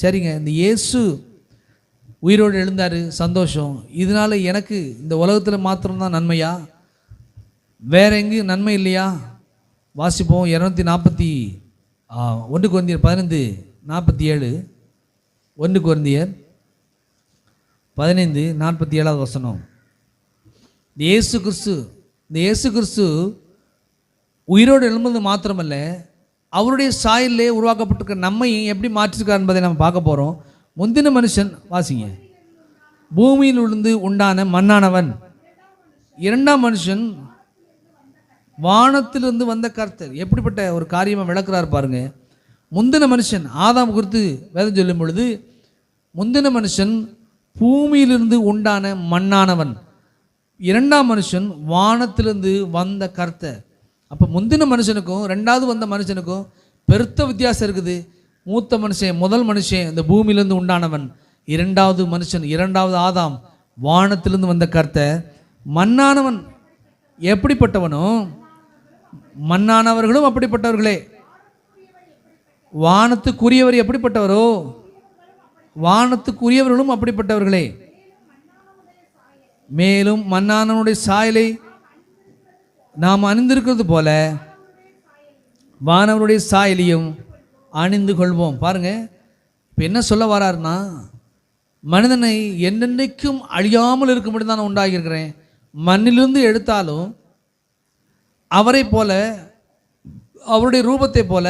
சரிங்க இந்த இயேசு உயிரோடு எழுந்தார் சந்தோஷம். இதனால எனக்கு இந்த உலகத்தில் மாத்திரம்தான் நன்மையா? வேற எங்கேயும் நன்மை இல்லையா? வாசிப்போம் இரநூத்தி நாற்பத்தி ஒன்று குழந்தையர் பதினைந்து நாற்பத்தி ஏழு ஒன்று குழந்தையர் பதினைந்து நாற்பத்தி ஏழாவது வசனம். இந்த இயேசு கிறிஸ்து இந்த இயேசு கிறிஸ்து உயிரோடு எழும்பது மாத்திரமல்ல அவருடைய சாயலே உருவாக்கப்பட்டிருக்க நம்மையும் எப்படி மாற்றிருக்கார் என்பதை நம்ம பார்க்க போகிறோம் முந்தின மனுஷன் வாசிங்க. பூமியிலிருந்து உண்டான மண்ணானவன் இரண்டாம் மனுஷன் வானத்திலிருந்து வந்த கர்த்தர். எப்படிப்பட்ட ஒரு காரியமாக விளக்குறாரு பாருங்க. முந்தின மனுஷன் ஆதாம் குறித்து வேதம் சொல்லும் பொழுது முந்தின மனுஷன் பூமியிலிருந்து உண்டான மண்ணானவன் இரண்டாம் மனுஷன் வானத்திலிருந்து வந்த கர்த்தர். அப்போ முந்தின மனுஷனுக்கும் ரெண்டாவது வந்த மனுஷனுக்கும் பெருத்த வித்தியாசம் இருக்குது. மூத்த மனுஷன் முதல் மனுஷன் இந்த பூமியிலிருந்து உண்டானவன். இரண்டாவது மனுஷன் இரண்டாவது ஆதாம் வானத்திலிருந்து வந்த கர்த்தர். மண்ணானவன் எப்படிப்பட்டவனோ மண்ணானவர்களும் அப்படிப்பட்டவர்களே. வானத்துக்குரியவர் எப்படிப்பட்டவரோ வானத்துக்குரியவர்களும் அப்படிப்பட்டவர்களே. மேலும் மன்னானவனுடைய சாயலை நாம் அணிந்திருக்கிறது போல வானவருடைய சாயலையும் அணிந்து கொள்வோம். பாருங்க இப்போ என்ன சொல்ல வராருன்னா மனிதனை என்னென்னைக்கும் அழியாமல் இருக்கும்படி தான் நான் உண்டாகியிருக்கிறேன். மண்ணிலிருந்து எடுத்தாலும் அவரை போல அவருடைய ரூபத்தை போல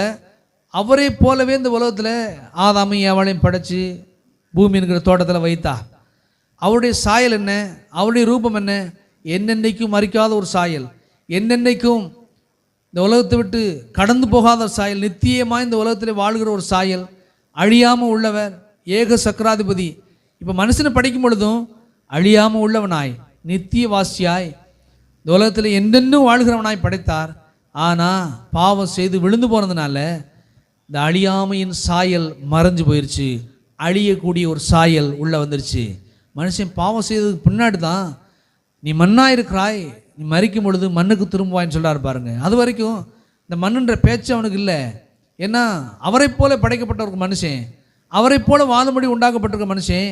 அவரை போலவே இந்த உலகத்தில் ஆதாமையும் அவளையும் படைச்சி பூமி இருக்கிற தோட்டத்தில் வைத்தா அவருடைய சாயல் என்ன? அவருடைய ரூபம் என்ன? என்னென்னைக்கும் மறிக்காத ஒரு சாயல். என்னென்னைக்கும் இந்த உலகத்தை விட்டு கடந்து போகாத சாயல் நித்தியமாக இந்த உலகத்தில் வாழ்கிற ஒரு சாயல் அழியாமல் உள்ளவர் ஏக சக்கராதிபதி. இப்போ மனுஷனை படிக்கும் பொழுதும் அழியாமல் உள்ளவனாய் நித்திய வாசியாய் இந்த உலகத்தில் என்னென்னும் வாழ்கிறவனாய் படைத்தார். ஆனால் பாவம் செய்து விழுந்து போனதுனால இந்த அழியாமையின் சாயல் மறைஞ்சு போயிடுச்சு அழியக்கூடிய ஒரு சாயல் உள்ளே வந்துருச்சு. மனுஷன் பாவம் செய்ததுக்கு பின்னாடி தான் நீ மண்ணாக இருக்கிறாய் நீ மறிக்கும் பொழுது மண்ணுக்கு திரும்புவாயின்னு சொல்கிறார் பாருங்க. அது வரைக்கும் இந்த மண்ணுன்ற பேச்சு அவனுக்கு இல்லை. ஏன்னா அவரை போல படைக்கப்பட்ட ஒரு மனுஷன். அவரை போல வாழும்படி உண்டாக்கப்பட்டிருக்க மனுஷன்.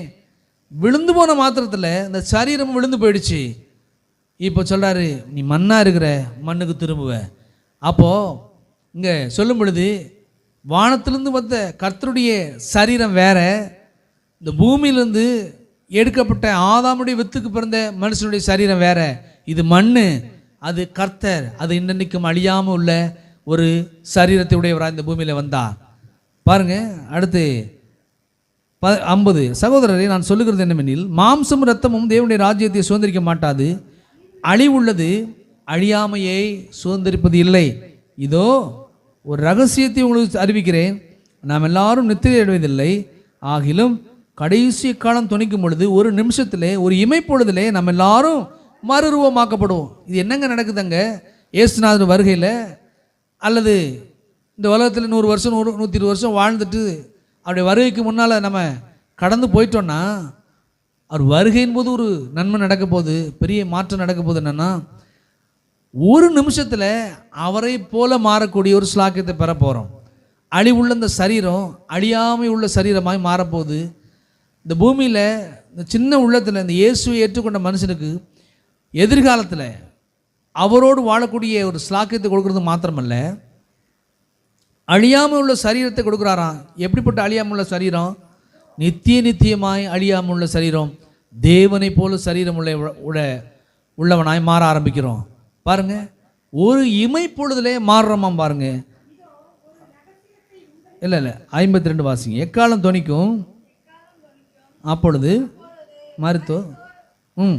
விழுந்து போன மாத்திரத்தில் இந்த சரீரம் விழுந்து போயிடுச்சு. இப்போ சொல்கிறாரு நீ மண்ணாக இருக்கிற மண்ணுக்கு திரும்புவ. அப்போது இங்கே சொல்லும் பொழுது வானத்திலிருந்து வந்த கர்த்தருடைய சரீரம் வேற. இந்த பூமியிலிருந்து எடுக்கப்பட்ட ஆதாமுடைய வித்துக்கு பிறந்த மனுஷனுடைய சரீரம் வேற. இது மண் அது கர்த்தர் அது இன்னன்னைக்கும் அழியாமல் உள்ள ஒரு சரீரத்தை உடையவராக இந்த பூமியில் வந்தார். பாருங்க அடுத்து ப ஐம்பது. சகோதரரை நான் சொல்லுகிறது என்னவெனில் மாம்சம் ரத்தமும் தேவனுடைய ராஜ்யத்தை சுதந்திரிக்க மாட்டாது. அழிவுள்ளது அழியாமையை சுதந்திரிப்பது இல்லை. இதோ ஒரு ரகசியத்தை உங்களுக்கு அறிவிக்கிறேன். நாம் எல்லாரும் நித்திரை அடைவதில்லை ஆகிலும் கடைசி காலம் துணிக்கும் பொழுது ஒரு நிமிஷத்திலே ஒரு இமைப்பொழுதிலே நம்ம எல்லாரும் மறுரூபமாக்கப்படுவோம். இது என்னங்க நடக்குதுங்க? ஏசுநாதன் வருகையில் அல்லது இந்த உலகத்தில் நூறு வருஷம் நூறு நூற்றி இருபது வருஷம் வாழ்ந்துட்டு அவருடைய வருகைக்கு முன்னால் நம்ம கடந்து போயிட்டோன்னா அவர் வருகையின் போது ஒரு நன்மை நடக்க போகுது பெரிய மாற்றம் நடக்க போகுது என்னென்னா ஒரு நிமிஷத்தில் அவரை போல மாறக்கூடிய ஒரு ஸ்லாக்கியத்தை பெற போகிறோம் அழிவுள்ள இந்த சரீரம் அழியாமை உள்ள சரீரமாய் மாறப்போகுது இந்த பூமியில் இந்த சின்ன உள்ளத்தில் இந்த இயேசுவை ஏற்றுக்கொண்ட மனுஷனுக்கு எதிர்காலத்தில் அவரோடு வாழக்கூடிய ஒரு ஸ்லாக்கியத்தை கொடுக்கறது மாத்திரமல்ல. அழியாமல் உள்ள சரீரத்தை கொடுக்குறாராம். எப்படிப்பட்ட அழியாமல் உள்ள சரீரம்? நித்திய நித்தியமாய் அழியாமல் உள்ள சரீரம். தேவனை போல சரீரம் உள்ள உட உள்ளவனாய் மாற ஆரம்பிக்கிறோம். பாருங்க ஒரு இமை பொழுதுலே மாறுறோமாம் பாருங்க. இல்லை இல்லை ஐம்பத்தி ரெண்டு வாசிங்க. எக்காலம் துணிக்கும்? அப்பொழுது மருத்துவம் ம்.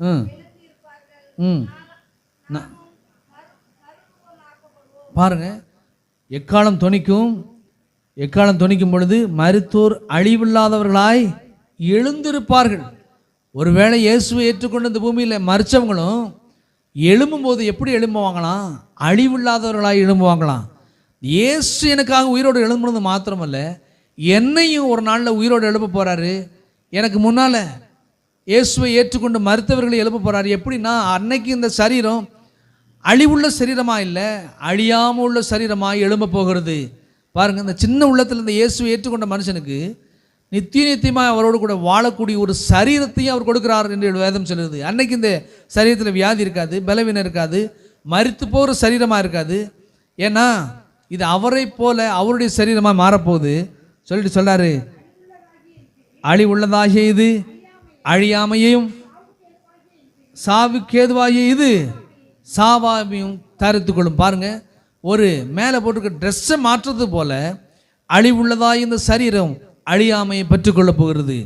ம். ம். பாருங்க. எக்காலம் துணிக்கும் எக்காலம் துணிக்கும் பொழுது மருத்துவர் அழிவில்லாதவர்களாய் எழுந்திருப்பார்கள். ஒருவேளை இயேசுவை ஏற்றுக்கொண்டு இந்த பூமியில் மறிச்சவங்களும் எழும்பும்போது எப்படி எழும்புவாங்களாம் அழிவில்லாதவர்களாய் எழும்புவாங்களாம் இயேசு எனக்காக உயிரோடு எழும்புனது மாத்திரமல்ல என்னையும் ஒரு நாளில் உயிரோடு எழுப்ப போகிறாரு எனக்கு முன்னால் இயேசுவை ஏற்றுக்கொண்டு மறுத்தவர்களை எழுப்ப போகிறாரு எப்படின்னா அன்னைக்கு இந்த சரீரம் அழிவுள்ள சரீரமாக இல்லை அழியாமல் உள்ள சரீரமாக எழும்ப போகிறது. பாருங்கள் இந்த சின்ன உள்ளத்தில் இந்த இயேசுவை ஏற்றுக்கொண்ட மனுஷனுக்கு நித்திய நித்தியமாக அவரோடு கூட வாழக்கூடிய ஒரு சரீரத்தையும் அவர் கொடுக்கிறார் என்று வேதம் சொல்லுது. அன்னைக்கு இந்த சரீரத்தில் வியாதி இருக்காது பலவீனம் இருக்காது மரித்து போகிற சரீரமாக இருக்காது. ஏன்னா இது அவரை போல அவருடைய சரீரமாக மாறப்போகுது. சொல்லிட்டு சொல்றாரு அழிவுள்ளதாகிய இது அழியாமையும் சாவுக்கேதுவாகிய இது சாவாமையும் தரித்து கொள்ளும். பாருங்க ஒரு மேலே போட்டிருக்க ட்ரெஸ்ஸை மாற்றுறது போல அழிவுள்ளதாக இந்த சரீரம் அழியாமையை பெற்றுக்கொள்ளப் போகிறது.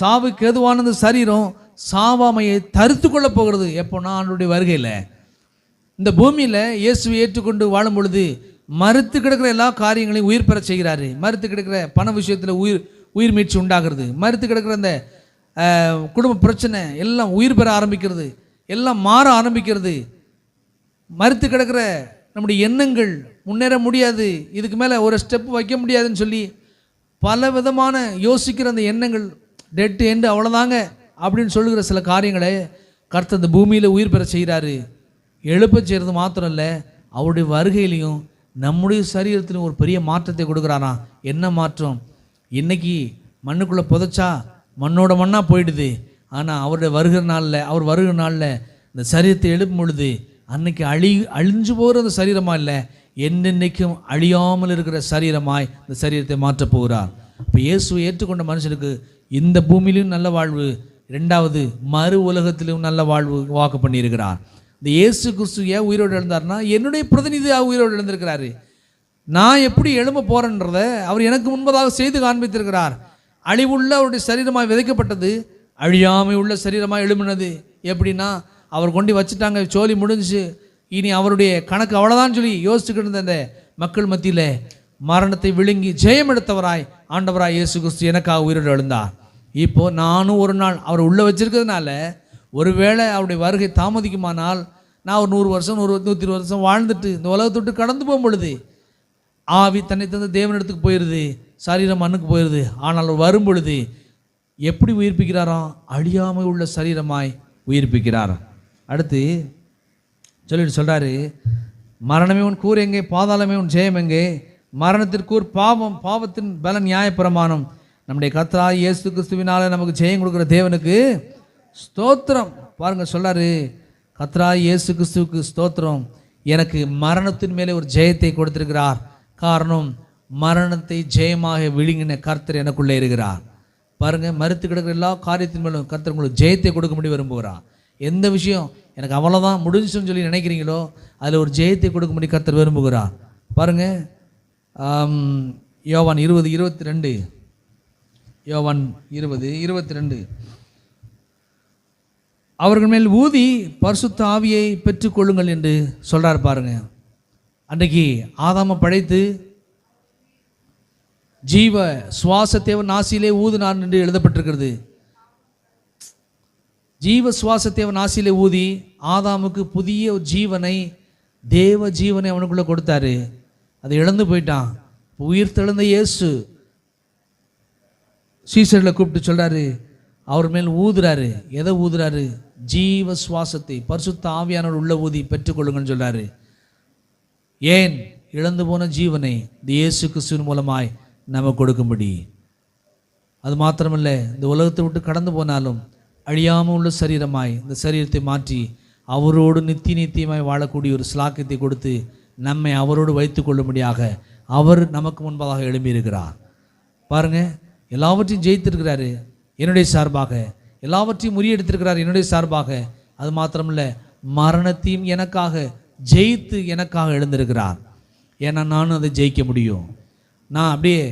சாவுக்கு எதுவான இந்த சரீரம் சாவாமையை தருத்து கொள்ளப் போகிறது. எப்போனா ஆண்டுடைய வருகையில். இந்த பூமியில் இயேசுவை ஏற்றுக்கொண்டு வாழும் பொழுது மறுத்து கிடக்கிற எல்லா காரியங்களையும் உயிர் பெற செய்கிறாரு. மறுத்து கிடக்கிற பண விஷயத்தில் உயிர் உயிர் மீட்சி உண்டாகிறது. மறுத்து கிடக்கிற அந்த குடும்ப பிரச்சனை எல்லாம் உயிர் பெற ஆரம்பிக்கிறது எல்லாம் மாற ஆரம்பிக்கிறது. மறுத்து கிடக்கிற நம்முடைய எண்ணங்கள் முன்னேற முடியாது இதுக்கு மேலே ஒரு ஸ்டெப் வைக்க முடியாதுன்னு சொல்லி பல விதமான யோசிக்கிற அந்த எண்ணங்கள் டெட்டு எண்டு அவ்வளோதாங்க அப்படின்னு சொல்லுகிற சில காரியங்களை கர்த்தர் இந்த பூமியில் உயிர் பெற செய்கிறாரு. எழுப்ப செய்கிறது மாத்திரம் இல்லை அவருடைய வருகையிலையும் நம்முடைய சரீரத்திலும் ஒரு பெரிய மாற்றத்தை கொடுக்குறாராம். என்ன மாற்றம்? இன்றைக்கி மண்ணுக்குள்ளே புதைச்சா மண்ணோட மண்ணாக போயிடுது. ஆனால் அவருடைய வருகிற நாளில் அவர் வருகிற நாளில் இந்த சரீரத்தை எழுப்பும் பொழுது அன்னைக்கு அழி அழிஞ்சு போகிற அந்த சரீரமாக இல்லை என்னென்னைக்கும் அழியாமல் இருக்கிற சரீரமாய் இந்த சரீரத்தை மாற்றப் போகிறார். இப்போ இயேசுவை ஏற்றுக்கொண்ட மனுஷனுக்கு இந்த பூமியிலும் நல்ல வாழ்வு ரெண்டாவது மறு உலகத்திலும் நல்ல வாழ்வு வாக்கு பண்ணியிருக்கிறார். இந்த இயேசு கிறிஸ்து ஏன் உயிரோடு எழுந்தார்னா என்னுடைய பிரதிநிதியாக உயிரோடு எழுந்திருக்கிறாரு. நான் எப்படி எழும்ப போகிறேன்றதை அவர் எனக்கு முன்பதாக செய்து காண்பித்திருக்கிறார். அழிவுள்ள அவருடைய சரீரமாக விதைக்கப்பட்டது அழியாமை உள்ள சரீரமாக எழும்பினது. எப்படின்னா அவர் கொண்டு வச்சுட்டாங்க சோழி முடிஞ்சுச்சு. இனி அவருடைய கணக்கு அவ்வளோதான் சொல்லி யோசிச்சுக்கிட்டு இருந்த அந்த மக்கள் மத்தியில் மரணத்தை விழுங்கி ஜெயம் எடுத்தவராய் ஆண்டவராய் இயேசு கிறிஸ்து எனக்காக உயிரோடு எழுந்தார் இப்போது நானும் ஒரு நாள் அவர் உள்ளே வச்சிருக்கிறதுனால ஒருவேளை அவருடைய வருகை தாமதிக்குமானால் நான் ஒரு நூறு வருஷம் நூறு நூற்றி இருபது வருஷம் வாழ்ந்துட்டு இந்த உலகத்தை விட்டு கடந்து போகும் பொழுது ஆவி தன்னை தந்து தேவனிடத்துக்கு போயிடுது சரீரம் மண்ணுக்கு போயிடுது ஆனால் வரும்பொழுது எப்படி உயிர்ப்பிக்கிறாராம் அழியாமை உள்ள சரீரமாய் உயிர்ப்பிக்கிறார். அடுத்து சொல்லிட்டு சொல்கிறாரு மரணமே உன் கூர் எங்கே? பாதாளமே உன் ஜெயம் எங்கே? மரணத்திற்கூர் பாவம் பாவத்தின் பல நியாயப்பிரமாணம். நம்முடைய கத்ரா இயேசு கிறிஸ்துவினால நமக்கு ஜெயம் கொடுக்குற தேவனுக்கு ஸ்தோத்திரம். பாருங்கள் சொல்கிறாரு கத்ரா இயேசு கிறிஸ்துவுக்கு ஸ்தோத்திரம். எனக்கு மரணத்தின் மேலே ஒரு ஜெயத்தை கொடுத்திருக்கிறார். காரணம் மரணத்தை ஜெயமாக விழுங்கின கர்த்தர் எனக்குள்ளே இருக்கிறார். பாருங்கள் மறுத்து கிடக்கிற எல்லா காரியத்தின் மேலும் கர்த்தர் உங்களுக்கு ஜெயத்தை கொடுக்க முடியும் விரும்புகிறார் எந்த விஷயம்? எனக்கு அவ்வளோதான் முடிஞ்சுன்னு சொல்லி நினைக்கிறீங்களோ அதில் ஒரு ஜெயத்தை கொடுக்க முடியும் கர்த்தர் விரும்புகிறார் பாருங்கள் யோவான் இருபது இருபத்தி ரெண்டு யோவான் இருபது இருபத்தி ரெண்டு அவர்கள் மேல் ஊதி பரிசுத்த ஆவியை பெற்றுக்கொள்ளுங்கள் என்று சொல்கிறார் பாருங்க. அன்றைக்கு ஆதாம படைத்து ஜீவ சுவாசத்தேவன் நாசிலே ஊதுனான் என்று எழுதப்பட்டிருக்கிறது. ஜீவ சுவாசத்தேவன் நாசிலே ஊதி ஆதாமுக்கு புதிய ஜீவனை தேவ ஜீவனை அவனுக்குள்ளே கொடுத்தாரு. அதை இழந்து போயிட்டான். உயிர் தெழுந்த இயேசு சீசரில் கூப்பிட்டு சொல்கிறாரு அவர் மேல் ஊதுறாரு. எதை ஊதுறாரு? ஜீவ சுவாசத்தை பரிசுத்த ஆவியானவர் உள்ள ஊதி பெற்றுக்கொள்ளுங்கன்னு சொல்கிறாரு ஏன்? இழந்து போன ஜீவனை இந்த இயேசு கிறிஸ்துவின் மூலமாய் நம்ம கொடுக்கும்படி அது மாத்திரமல்ல இந்த உலகத்தை விட்டு கடந்து போனாலும் அழியாமல் உள்ள சரீரமாய் இந்த சரீரத்தை மாற்றி அவரோடு நித்திய நித்தியமாய் வாழக்கூடிய ஒரு ஸ்லாக்கியத்தை கொடுத்து நம்மை அவரோடு வைத்து கொள்ளும்படியாக அவர் நமக்கு முன்பதாக எழும்பியிருக்கிறார். பாருங்க எல்லாவற்றையும் ஜெயித்திருக்கிறாரு என்னுடைய சார்பாக. எல்லாவற்றையும் முறியெடுத்திருக்கிறார் என்னுடைய சார்பாக. அது மாத்திரமல்ல மரணத்தையும் எனக்காக ஜெயித்து எனக்காக எழுந்திருக்கிறார். ஏன்னா நானும் அதை ஜெயிக்க முடியும். நான் அப்படியே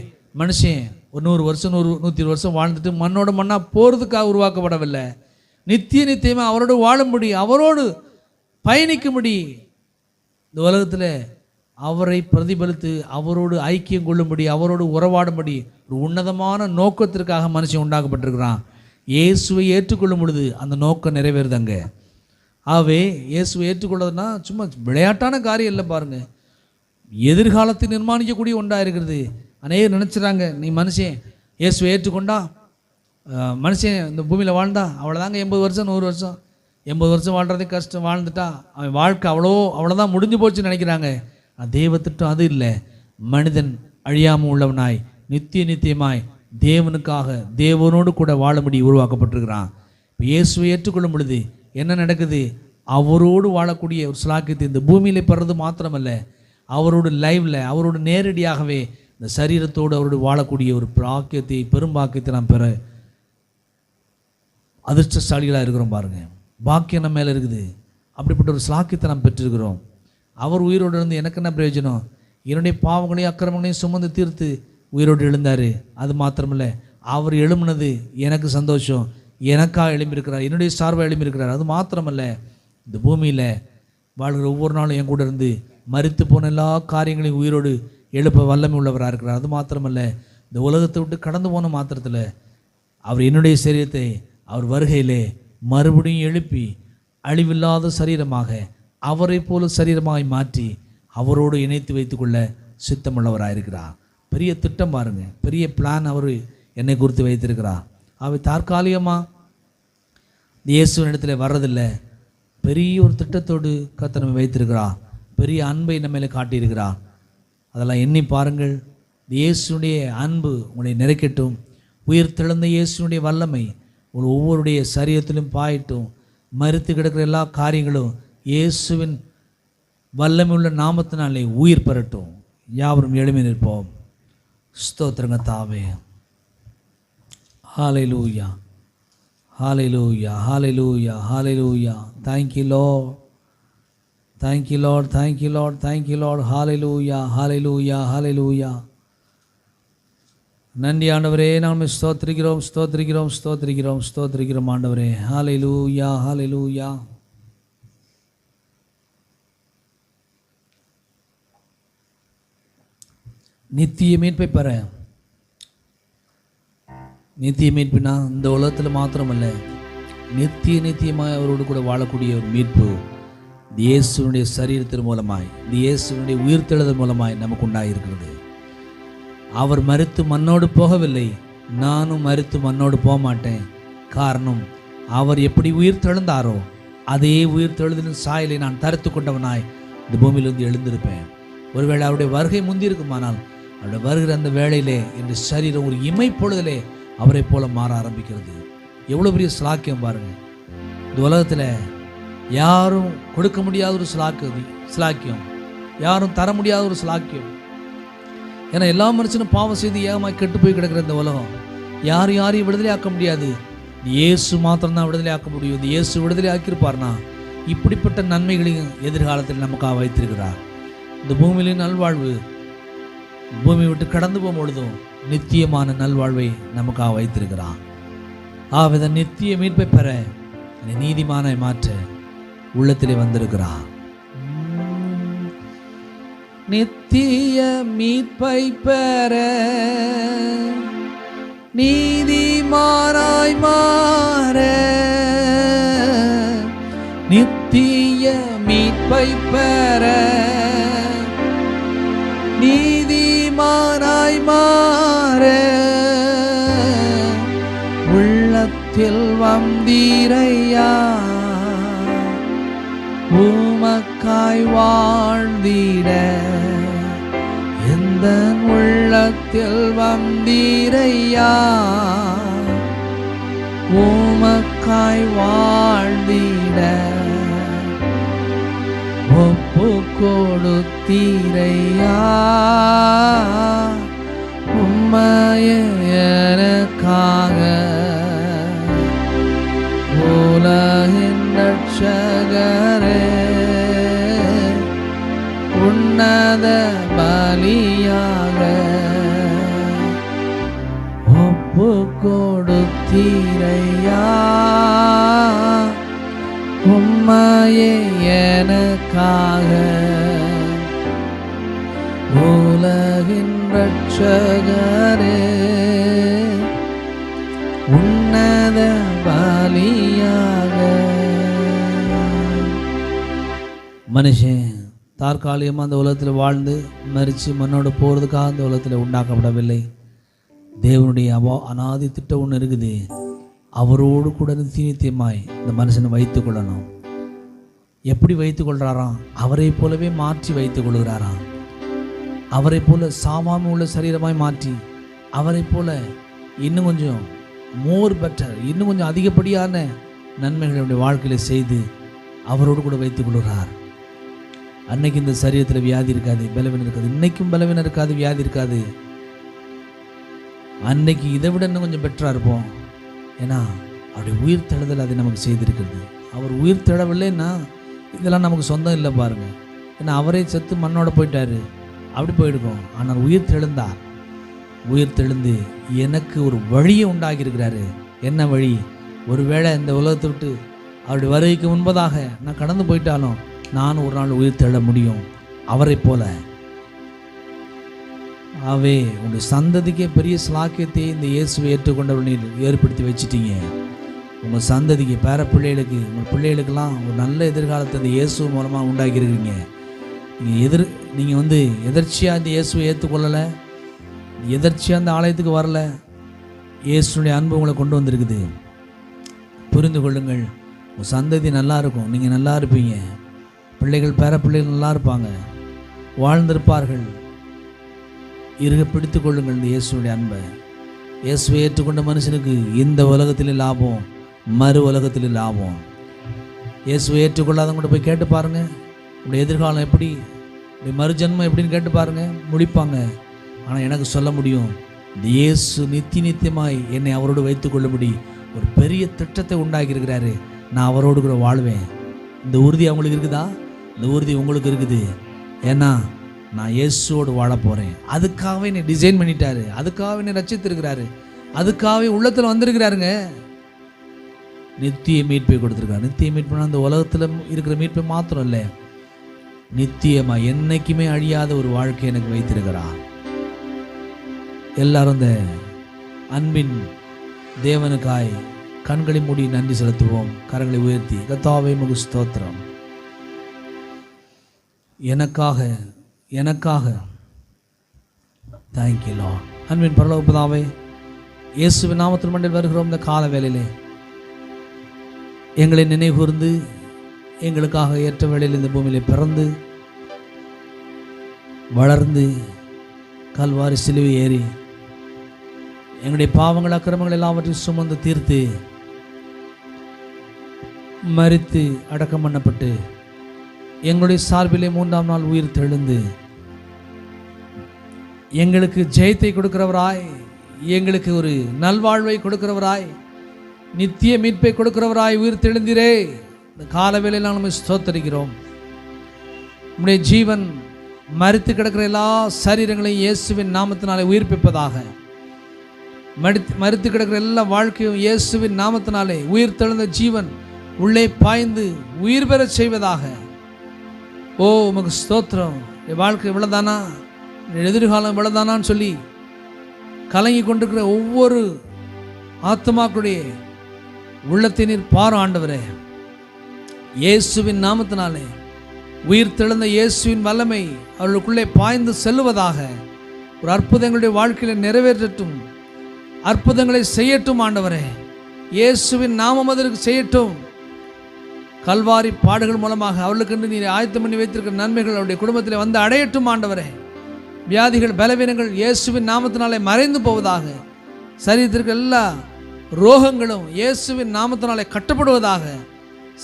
மனுஷன் ஒரு நூறு வருஷம் நூறு நூற்றி வருஷம் வாழ்ந்துட்டு மண்ணோட மண்ணாக போகிறதுக்காக உருவாக்கப்படவில்லை. நித்திய நித்தியமாக அவரோடு வாழும்படி அவரோடு பயணிக்கும்படி இந்த உலகத்தில் அவரை பிரதிபலித்து அவரோடு ஐக்கியம் கொள்ளும்படி அவரோடு உறவாடும்படி ஒரு உன்னதமான நோக்கத்திற்காக மனுஷன் உண்டாக்கப்பட்டிருக்கிறான். இயேசுவை ஏற்றுக்கொள்ளும் பொழுது அந்த நோக்கம் நிறைவேறுதாங்க ஆகவே இயேசுவை ஏற்றுக்கொள்வதுன்னா சும்மா விளையாட்டான காரியம் இல்லை பாருங்கள் எதிர்காலத்தை நிர்மாணிக்கக்கூடிய ஒன்றாக இருக்கிறது. அநேகர் நினச்சிட்றாங்க நீ மனுஷன் இயேசுவை ஏற்றுக்கொண்டா மனுஷன் இந்த பூமியில் வாழ்ந்தா அவ்வளோதாங்க எண்பது வருஷம் நூறு வருஷம். எண்பது வருஷம் வாழ்கிறதே கஷ்டம் வாழ்ந்துட்டா அவன் வாழ்க்கை அவ்வளோ அவ்வளோதான் முடிஞ்சு போச்சுன்னு நினைக்கிறாங்க. தெய்வ தெய்வத்திட்டம் அது இல்லை. மனிதன் அழியாமல் உள்ளவனாய் நித்திய நித்தியமாய் தேவனுக்காக தேவனோடு கூட வாழும்படி உருவாக்கப்பட்டிருக்கிறான். இப்போ இயேசுவை ஏற்றுக்கொள்ளும் பொழுது என்ன நடக்குது? அவரோடு வாழக்கூடிய ஒரு சிலாக்கியத்தை இந்த பூமியில் பெறது மாத்திரமல்ல. அவரோட லைவில் அவரோட நேரடியாகவே இந்த சரீரத்தோடு அவரோடு வாழக்கூடிய ஒரு பாக்கியத்தை பெரும் பாக்கியத்தை நாம் பெற அதிர்ஷ்டசாலிகளாக இருக்கிறோம் பாருங்கள் பாக்கியம் நம்ம மேலே இருக்குது. அப்படிப்பட்ட ஒரு ஸ்லாக்கியத்தை நாம் பெற்றிருக்கிறோம். அவர் உயிரோடு இருந்து எனக்கு என்ன பிரயோஜனம்? என்னுடைய பாவங்களையும் அக்கிரமங்களையும் சுமந்து தீர்த்து உயிரோடு எழுந்தார். அது மாத்திரமில்ல அவர் எழும்புனது எனக்கு சந்தோஷம். எனக்காக எழும்பியிருக்கிறார். என்னுடைய சார்பாக எழும்பியிருக்கிறார். அது மாத்திரமல்ல இந்த பூமியில் வாழ்கிற ஒவ்வொரு நாளும் என் கூட இருந்து மறித்து போன எல்லா காரியங்களையும் உயிரோடு எழுப்ப வல்லமை உள்ளவராக இருக்கிறார். அது மாத்திரமல்ல இந்த உலகத்தை விட்டு கடந்து போன மாத்திரத்தில் அவர் என்னுடைய சரீரத்தை அவர் வருகையிலே மறுபடியும் எழுப்பி அழிவில்லாத சரீரமாக அவரை போல சரீரமாய் மாற்றி அவரோடு இணைத்து வைத்துக்கொள்ள சித்தமுள்ளவராக இருக்கிறார். பெரிய திட்டம் பாருங்கள் பெரிய பிளான் அவர் என்னை குறித்து வைத்திருக்கிறார். அவை தற்காலிகமாக இயேசுவினிடத்தில் வர்றதில்லை பெரிய ஒரு திட்டத்தோடு கத்தனமை வைத்திருக்கிறார். பெரிய அன்பை நம்ம மேலே காட்டியிருக்கிறார். அதெல்லாம் எண்ணி பாருங்கள். இயேசுனுடைய அன்பு உங்களை நிறைக்கட்டும் உயிர் தெழுந்த இயேசுனுடைய வல்லமை உங்கள் ஒவ்வொருடைய சரீரத்திலும் பாயட்டும். மறுத்து கிடக்கிற எல்லா காரியங்களும் இயேசுவின் வல்லமை உள்ள நாமத்தினாலே உயிர் பெறட்டும். யாவரும் எளிமை நிற்போம். ஸ்தோத்திரங்க தாவே. ஹாலை லூயா hallelujah hallelujah hallelujah thank you low thank you Lord thank you Lord thank you Lord hallelujah hallelujah hallelujah நன்றி ஆண்டவரே. நாம் ஸ்தோத்திரிக்கிறோம் ஸ்தோத்திரிக்கிறோம் ஸ்தோத்திரிக்கிறோம் ஸ்தோத்திரிக்கிறோம் ஆண்டவரே. ஹாலிலூயா ஹாலிலூயா நித்திய மீட்பை பெற. நித்திய மீட்புனா இந்த உலகத்தில் மாத்திரமல்ல. நித்திய நித்தியமாக அவரோடு கூட வாழக்கூடிய ஒரு மீட்பு. இந்த இயேசுனுடைய சரீரத்தின் மூலமாய் இந்த இயேசுனுடைய உயிர்த்தெழுதல் மூலமாய் நமக்கு உண்டாயிருக்கிறது அவர் மறுத்து மண்ணோடு போகவில்லை நானும் மறுத்து மண்ணோடு போக மாட்டேன் காரணம் அவர் எப்படி உயிர் தெழுந்தாரோ அதே உயிர் தெழுதலின் சாயலை நான் தரித்து கொண்டவனாய் இந்த பூமியிலிருந்து எழுந்திருப்பேன். ஒருவேளை அவருடைய வருகை முந்திருக்குமானால் அவருடைய வருகிற அந்த வேளையிலே என் சரீரம் ஒரு இமைப்பொழுதிலே அவரை போல மாற ஆரம்பிக்கிறது. எவ்வளோ பெரிய ஸ்லாக்கியம் பாருங்கள் இந்த உலகத்தில் யாரும் கொடுக்க முடியாத ஒரு சிலாக்கு சிலாக்கியம். யாரும் தர முடியாத ஒரு சிலாக்கியம். ஏன்னா எல்லா மனுஷனும் பாவம் செய்து ஏகமாக கெட்டு போய் கிடக்கிற இந்த உலகம் யாரும் யாரையும் விடுதலை ஆக்க முடியாது. இயேசு மாத்திரம்தான் விடுதலை ஆக்க முடியும். இயேசு விடுதலை ஆக்கியிருப்பார்னா இப்படிப்பட்ட நன்மைகளையும் எதிர்காலத்தில் நமக்காக வைத்திருக்கிறார். இந்த பூமியிலே நல்வாழ்வு பூமி விட்டு கடந்து போகும்பொழுதும் நித்தியமான நல்வாழ்வை நமக்காக வைத்திருக்கிறான் ஆவித நித்திய மீட்பை பெற நீதிமானை மாற்ற. உள்ளத்திலே வந்திருக்கிறார். நித்திய மீட்பை பெற நீதி மாறாய் மாற நித்திய மீட்பை பெற வாழ்ந்திட எந்த உள்ளத்தில் வந்தீரையா? உமக்காய் வாழ்ந்திட ஒப்பு கொடுத்தீரையா உம்மைய எனக்காக. உலகின் ரட்சகரே. பாத பலியாக ஒப்பு கொடுத்தீரையா உம்மையே எனக்காக உலகின் ரட்சகரே உன்னத பலியாக. மனுஷன் தற்காலிகமாக அந்த உலகத்தில் வாழ்ந்து மறித்து மண்ணோடு போகிறதுக்காக அந்த உலகத்தில் உண்டாக்கப்படவில்லை. தேவனுடைய அவா அனாதி திட்டம் ஒன்று இருக்குது. அவரோடு கூட நித்திய நித்தியமாய் இந்த மனுஷனை வைத்து கொள்ளணும். எப்படி வைத்து கொள்கிறாராம் அவரை போலவே மாற்றி வைத்து கொள்கிறாராம். அவரை போல சாமாமி உள்ள சரீரமாய் மாற்றி அவரை போல இன்னும் கொஞ்சம் மோர் பெட்டர் இன்னும் கொஞ்சம் அதிகப்படியான நன்மைகளுடைய வாழ்க்கையில் செய்து அவரோடு கூட வைத்துக் கொள்கிறார். அன்னைக்கு இந்த சரீரத்தில் வியாதி இருக்காது பலவீனம் இருக்காது. இன்னைக்கும் பலவீனம் இருக்காது வியாதி இருக்காது. அன்னைக்கு இதை விட இன்னும் கொஞ்சம் பெட்டராக இருப்போம். ஏன்னா அவருடைய உயிர் தழுதல் அதை நமக்கு செய்திருக்கிறது. அவர் உயிர் தழவில்லைன்னா இதெல்லாம் நமக்கு சொந்தம் இல்லை பாருங்க. ஏன்னா அவரே செத்து மண்ணோட போயிட்டாரு. அப்படி போயிருக்கோம் ஆனால் உயிர் தெழுந்தார் உயிர் தெழுந்து எனக்கு ஒரு வழியை உண்டாகி இருக்கிறாரு என்ன வழி? ஒருவேளை இந்த உலகத்தை விட்டு அவருடைய வருகைக்கு முன்பதாக நான் கடந்து போயிட்டாலும் நான் ஒரு நாள் உயிர் தேட முடியும். அவரைப் போல. ஆவே உங்கள் சந்ததிக்கே பெரிய ஸ்லாக்கியத்தை இந்த இயேசுவை ஏற்றுக்கொண்டவர் நீர் ஏற்படுத்தி வச்சிட்டீங்க. உங்கள் சந்ததிக்கு பேர பிள்ளைகளுக்கு உங்கள் பிள்ளைகளுக்கெல்லாம் ஒரு நல்ல எதிர்காலத்தை இந்த இயேசு மூலமாக உண்டாக்கியிருக்கீங்க நீங்கள் எதிர் நீங்கள் வந்து எதர்ச்சியாக இந்த இயேசுவை ஏற்றுக்கொள்ளலை? எதர்ச்சியாக அந்த ஆலயத்துக்கு வரல? இயேசுடைய அன்பு உங்களை கொண்டு வந்திருக்குது. புரிந்து கொள்ளுங்கள். உங்கள் சந்ததி நல்லா இருக்கும். நீங்கள் நல்லா இருப்பீங்க. பிள்ளைகள் பேர பிள்ளைகள் நல்லா இருப்பாங்க. வாழ்ந்திருப்பார்கள். இருக பிடித்து கொள்ளுங்கள் இந்த இயேசுடைய அன்பை. இயேசுவை ஏற்றுக்கொண்ட மனுஷனுக்கு இந்த உலகத்திலே லாபம் மறு உலகத்திலே லாபம். இயேசுவை ஏற்றுக்கொள்ளாதவங்க கூட போய் கேட்டு பாருங்கள் இப்படி எதிர்காலம் எப்படி இப்படி மறுஜன்மம் எப்படின்னு கேட்டு பாருங்கள் முடிப்பாங்க ஆனால் எனக்கு சொல்ல முடியும் இந்த இயேசு நித்திய நித்தியமாய் என்னை அவரோடு வைத்துக்கொள்ளும்படி ஒரு பெரிய திட்டத்தை உண்டாக்கியிருக்கிறாரு. நான் அவரோடு கூட வாழ்வேன். இந்த உறுதி அவங்களுக்கு இருக்குதா? இந்த உறுதி உங்களுக்கு இருக்குது. ஏன்னா நான் இயேசுவோடு வாழ போகிறேன் அதுக்காகவே என்னை டிசைன் பண்ணிட்டாரு. அதுக்காகவே என்னை ரச்சித்திருக்கிறாரு அதுக்காகவே உள்ளத்தில் வந்திருக்கிறாருங்க. நித்திய மீட்பை கொடுத்துருக்காரு. நித்திய மீட்புனா அந்த உலகத்தில் இருக்கிற மீட்பை மாத்திரம் இல்லை. நித்தியமாக என்னைக்குமே அழியாத ஒரு வாழ்க்கை எனக்கு வைத்திருக்கிறார் எல்லாரும் இந்த அன்பின் தேவனுக்காய் கண்களை மூடி நன்றி செலுத்துவோம். கரங்களை உயர்த்தி கத்தாவை முகு ஸ்தோத்திரம் எனக்காக எனக்காக. தேங்க்யூ லா அன்பின் பரலோகப்பதாவே இயேசு நாமத்தில் மண்டில் வருகிறோம் இந்த கால வேலையிலே எங்களை நினைவுகூர்ந்து எங்களுக்காக ஏற்ற வேளையில் இந்த பூமியிலே பிறந்து வளர்ந்து கல்வாரி சிலுவை ஏறி எங்களுடைய பாவங்கள் அக்கிரமங்கள் எல்லாவற்றையும் சுமந்து தீர்த்து மறித்து அடக்கம் பண்ணப்பட்டு எங்களுடைய சார்பிலே மூன்றாம் நாள் உயிர் தெழுந்து எங்களுக்கு ஜெயத்தை கொடுக்கிறவராய் எங்களுக்கு ஒரு நல்வாழ்வை கொடுக்கிறவராய் நித்திய மீட்பை கொடுக்கிறவராய் உயிர் தெழுந்திரே. இந்த காலவேளையில் நாம் ஸ்தோத்தரிக்கிறோம். உம்முடைய ஜீவன் மறித்து கிடக்கிற எல்லா சரீரங்களையும் இயேசுவின் நாமத்தினாலே உயிர்ப்பிப்பதாக. மடித்து மறுத்து கிடக்கிற எல்லா வாழ்க்கையும் இயேசுவின் நாமத்தினாலே உயிர் தெழுந்த ஜீவன் உள்ளே பாய்ந்து உயிர் பெறச் செய்வதாக. ஓ உமக்கு ஸ்தோத்திரம். என் வாழ்க்கை இவ்வளோதானா என் எதிர்காலம் இவ்வளோதானான்னு சொல்லி கலங்கி கொண்டிருக்கிற ஒவ்வொரு ஆத்மாக்களுடைய உள்ளத்தை நீர் பாரு ஆண்டவரே. இயேசுவின் நாமத்தினாலே உயிர் தெழுந்த இயேசுவின் வல்லமை அவர்களுக்குள்ளே பாய்ந்து செல்லுவதாக ஒரு அற்புதங்களுடைய வாழ்க்கையில் நிறைவேற்றட்டும் அற்புதங்களை செய்யட்டும் ஆண்டவரே. இயேசுவின் நாமம் அதற்கு செய்யட்டும். கல்வாரி பாடுகள் மூலமாக அவர்களுக்கென்று நீர் ஆயத்தம் பண்ணி வைத்திருக்கிற நன்மைகள் அவருடைய குடும்பத்தில் வந்து அடையட்டும் ஆண்டவரே. வியாதிகள் பலவீனங்கள் இயேசுவின் நாமத்தினாலே மறைந்து போவதாக சரீரத்திற்கு எல்லா ரோகங்களும் இயேசுவின் நாமத்தினாலே கட்டப்படுவதாக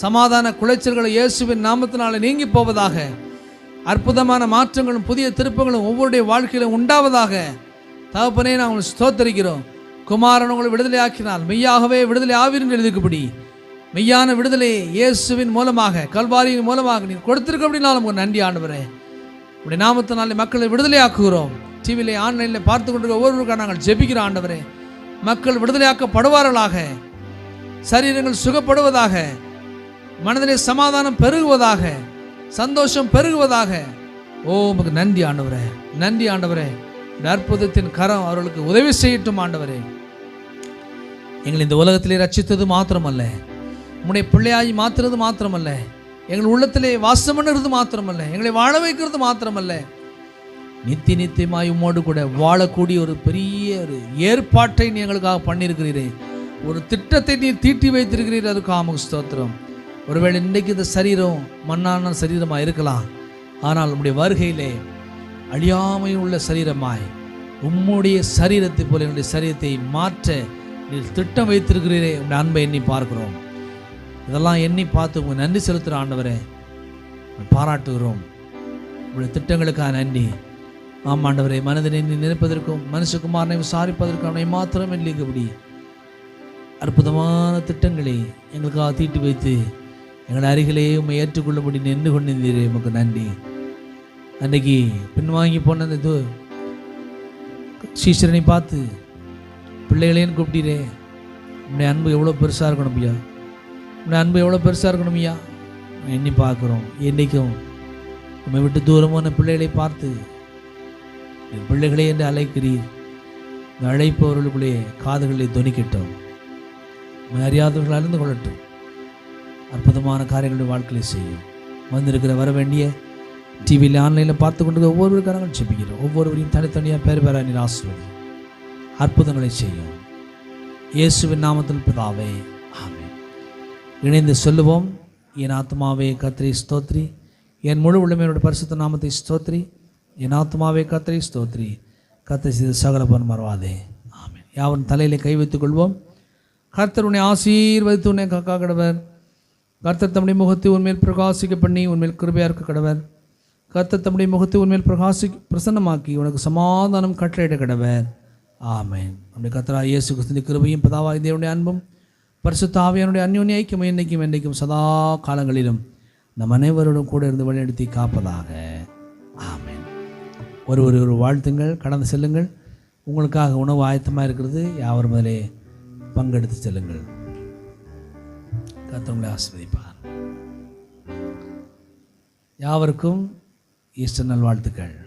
சமாதான குலைச்சல்கள் இயேசுவின் நாமத்தினாலே நீங்கி போவதாக அற்புதமான மாற்றங்களும் புதிய திருப்பங்களும் ஒவ்வொருடைய வாழ்க்கையிலும் உண்டாவதாக தகப்பனே நான் ஸ்தோத்தரிக்கிறோம். குமாரன் உங்களை விடுதலை ஆக்கினால் மெய்யாகவே விடுதலை ஆவீர்கள் எழுதுக்கும்படி மெய்யான விடுதலை இயேசுவின் மூலமாக கல்வாரியின் மூலமாக நீ கொடுத்துருக்க அப்படின்னாலும் உங்களுக்கு நன்றி ஆண்டவரே. உடைய நாமத்தினாலே மக்களை விடுதலையாக்குகிறோம். டிவியிலே ஆன்லைனில் பார்த்து கொண்டிருக்க ஒவ்வொருவருக்காக நாங்கள் ஜெபிக்கிற ஆண்டவரே. மக்கள் விடுதலையாக்கப்படுவார்களாக. சரீரங்கள் சுகப்படுவதாக. மனதிலே சமாதானம் பெருகுவதாக. சந்தோஷம் பெருகுவதாக. ஓ உமக்கு நன்றி ஆண்டவரே. நன்றி ஆண்டவரே. இந்த அற்புதத்தின் கரம் அவர்களுக்கு உதவி செய்யட்டும் ஆண்டவரே. எங்களை இந்த உலகத்திலே ரச்சித்தது மாத்திரமல்ல. உம்முடைய பிள்ளையாகி மாற்றுறது மாத்திரமல்ல. எங்கள் உள்ளத்திலே வாசம் பண்ணுறது மாத்திரமல்ல. எங்களை வாழ வைக்கிறது மாத்திரமல்ல. நித்தி நித்தியமாய் உம்மோடு கூட வாழக்கூடிய ஒரு பெரிய ஒரு ஏற்பாட்டை நீ எங்களுக்காக பண்ணியிருக்கிறீரே. ஒரு திட்டத்தை நீ தீட்டி வைத்திருக்கிறீர் அதுக்கு ஆமுக ஸ்தோத்திரம். ஒருவேளை இன்றைக்கு இந்த சரீரம் மண்ணான சரீரமாக இருக்கலாம். ஆனால் உம்முடைய வருகையிலே அழியாமை உள்ள சரீரமாய் உம்முடைய சரீரத்தை போல என்னுடைய சரீரத்தை மாற்ற நீர் திட்டம் வைத்திருக்கிறீரே. உடைய அன்பை எண்ணி பார்க்கிறோம். இதெல்லாம் எண்ணி பார்த்து உங்கள் நன்றி செலுத்துகிற ஆண்டவரே பாராட்டுகிறோம். உங்களுடைய திட்டங்களுக்காக நன்றி. ஆம் ஆண்டவரே மனதினை நினைப்பதற்கும் மனுஷகுமாரனை விசாரிப்பதற்கும் அவனை மாத்திரம் இல்லைங்கபடி அற்புதமான திட்டங்களை எங்களுக்காக தீட்டி வைத்து எங்கள் அருகிலே உண்மை ஏற்றுக்கொள்ளும்படி நின்று கொண்டிருந்தீரே உமக்கு நன்றி. அன்னைக்கு பின்வாங்கி போன அந்த இது சீசரனை பார்த்து பிள்ளைகளேன்னு கூப்பிட்டீரே. உன்னுடைய அன்பு எவ்வளோ பெருசாக இருக்கணும் ஐயா. உன்னுடைய அன்பு எவ்வளோ பெருசாக இருக்கணும் ஐயா? எண்ணி பார்க்குறோம் என்றைக்கும் உண்மை விட்டு தூரமான பிள்ளைகளை பார்த்து என் பிள்ளைகளே என்று அழைக்கிறீர். இந்த அழைப்பவர்களுக்குள்ளே காதுகளை துணிக்கட்டும். அறியாதவர்கள் அறிந்து கொள்ளட்டும். அற்புதமான காரியங்களுடைய வாழ்க்கையை செய்யும். வந்திருக்கிற வர வேண்டிய டிவியில் ஆன்லைனில் பார்த்து கொண்டு ஒவ்வொருவருக்கும் நாங்கள் செப்பிக்கிறோம் ஒவ்வொருவரையும் தனித்தனியாக பேர் பேரா நீர் ஆசிர்வதி அற்புதங்களை செய்யும். இயேசுவின் நாமத்தில் பிதாவே இணைந்து சொல்லுவோம். என் ஆத்மாவே கத்திரி ஸ்தோத்ரி. என் முழு உள்ளமையோட பரிசுத்த நாமத்தை ஸ்தோத்ரி. என் ஆத்மாவே கத்திரி ஸ்தோத்ரி. கத்தை செய்த சகலபன் மறவாதே. ஆமென். யாவன் தலையிலே கை வைத்துக் கொள்வோம். கர்த்தர் உன்னை ஆசீர்வதித்து உன்னை காக்கா கடவர். கர்த்தர் தம்முடைய முகத்தை உண்மையில் பிரகாசிக்க பண்ணி உண்மையில் கிருபையாக இருக்க கடவர். கர்த்தர் தம்முடைய முகத்தை உண்மையில் பிரகாசி பிரசன்னமாக்கி உனக்கு சமாதானம் கட்டளையிட கடவர். ஆமேன். நம்முடைய கர்த்தரா இயேசு கிறிஸ்துவின் கிருபையும் பிதாவாய் தேவனுடைய அன்பும் பரிசுத்தாவியனுடைய அந்யோன்ய ஐக்கியம் என்றைக்கும் என்றைக்கும் சதா காலங்களிலும் நம் அனைவருடன் கூட இருந்து வழிநடத்தி காப்பதாக. ஆமேன். ஒரு ஒரு ஒரு வாழ்த்துங்கள் கடந்து செல்லுங்கள். உங்களுக்காக உணவு ஆயத்தமாக இருக்கிறது. யாவரும் முதலே பங்கெடுத்து செல்லுங்கள். கத்தவங்களை ஆஸ்வதிப்பார் யாவருக்கும் ஈஸ்டர் நல்வாழ்த்துக்கள்.